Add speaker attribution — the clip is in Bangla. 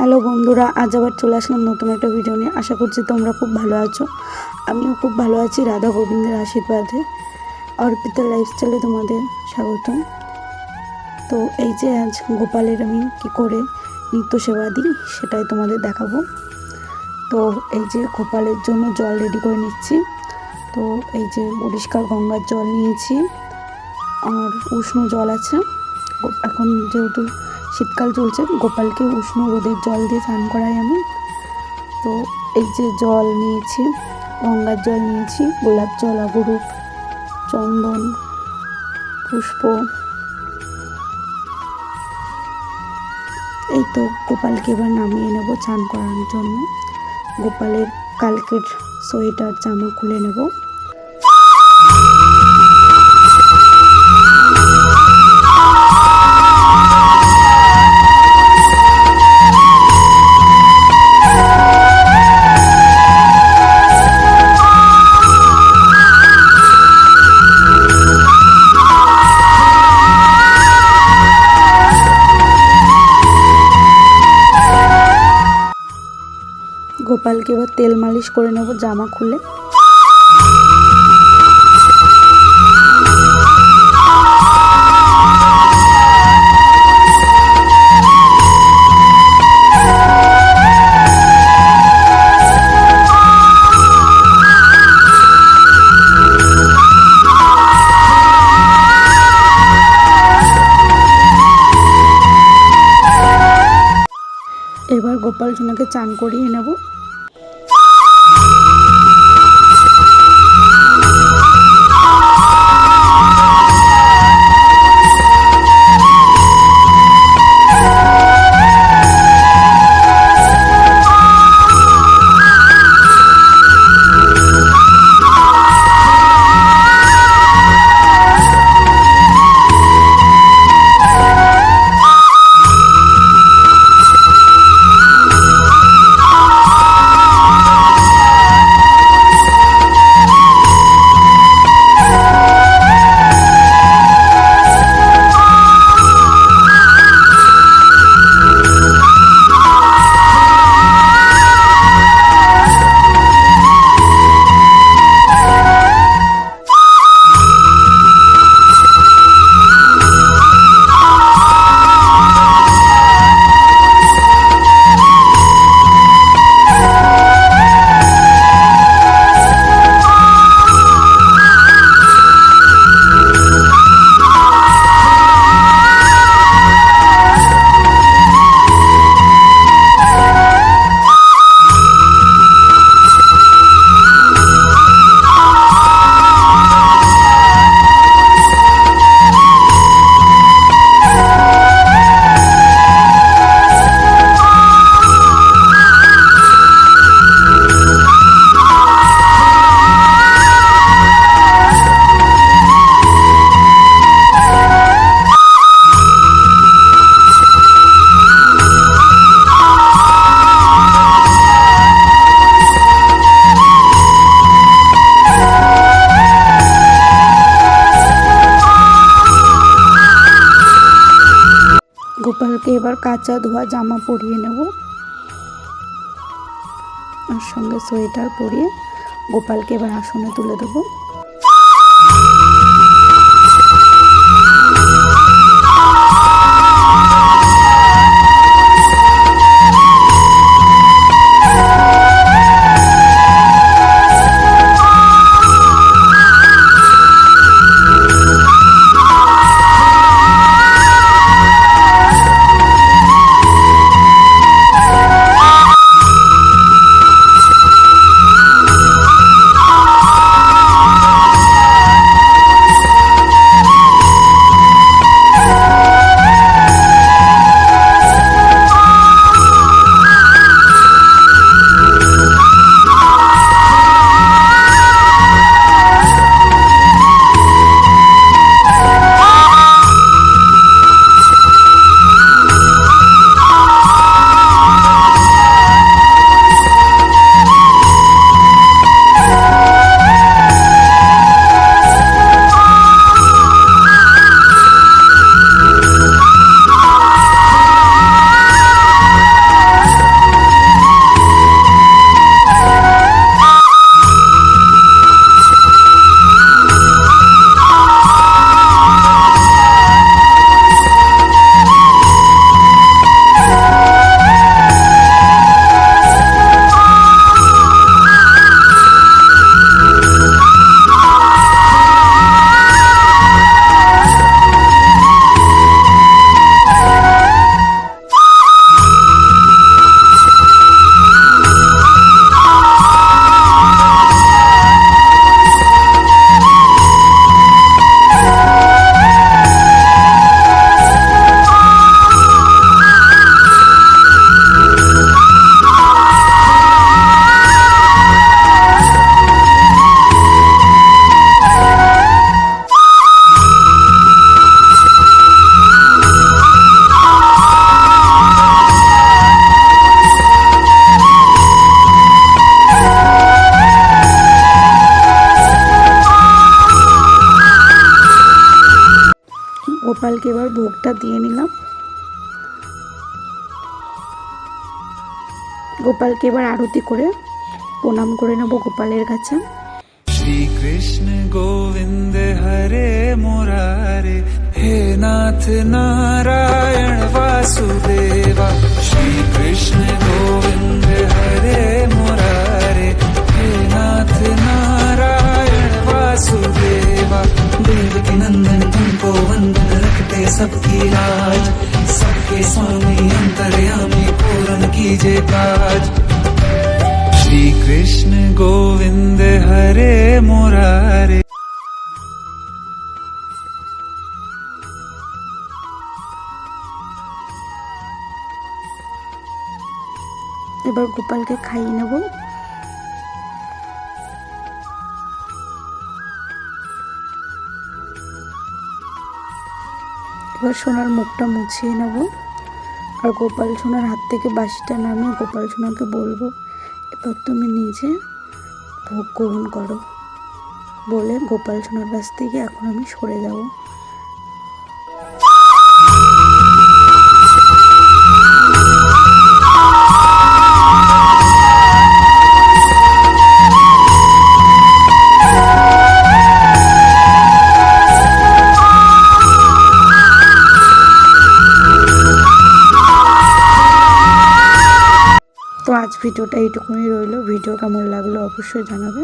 Speaker 1: হ্যালো বন্ধুরা, আজ আবার চলে আসলাম নতুন একটা ভিডিও নিয়ে। আশা করছি তোমরা খুব ভালো আছো। আমিও খুব ভালো আছি, রাধা গোবিন্দের আশীর্বাদে। অর্পিতা লাইফস্টাইলে তোমাদের স্বাগতম। তো এই যে আজ গোপালের আমি কি করে নিত্য সেবা দিই, সেটাই তোমাদের দেখাবো। তো এই যে গোপালের জন্য জল রেডি করে নিচ্ছি। তো এই যে পরিষ্কার গঙ্গার জল নিয়েছি। আর উষ্ণ জল আছে। এখন যেহেতু শীতকাল চলছে, গোপালকে উষ্ণ রোদের জল দিয়ে স্নান করাই আমি। তো এই যে জল নিয়েছি, গঙ্গার জল নিয়েছি, গোলাপ জল অগরূপ চন্দন, পুষ্প, এই তো গোপালকে এবার নামিয়ে নেব চান করানোর জন্য। গোপালের কালকের সোয়েটার, জামা খুলে নেব। গোপালকে এবার তেল মালিশ করে নেব জামা খুলে। এবার গোপাল সোনাকে চান করিয়ে নেব। এবার কাঁচা ধোয়া জামা পরিয়ে নেব। আর সঙ্গে সোয়েটার পরিয়ে গোপালকে এবার আসনে তুলে দেবো। গোপালকে এবার ভোগটা দিয়ে নিলাম। গোপালকে এবার আরতি করে প্রণাম করে নেব গোপালের কাছে।
Speaker 2: শ্রীকৃষ্ণ গোবিন্দ হরে মুরারে, হে নাথ নারায়ণ বাসুদেবা। শ্রীকৃষ্ণ গোবিন্দ হরে মুরারে। কাজ। শ্রীকৃষ্ণ গোবিন্দ হরে মুরারে।
Speaker 1: এবার গোপালকে খাইয়ে নেব। এবার সোনার মুখটা মুছিয়ে নেব। আর গোপাল সোনার হাত থেকে বাঁশিটা নামে গোপাল সোনাকে বলব, এবার তুমি নিজে ভোগ গ্রহণ করো। বলে গোপাল সোনার কাছ থেকে এখন আমি সরে যাব। ভিডিওটা এইটুকুনি রইল। ভিডিও কেমন লাগল অবশ্যই জানাবে।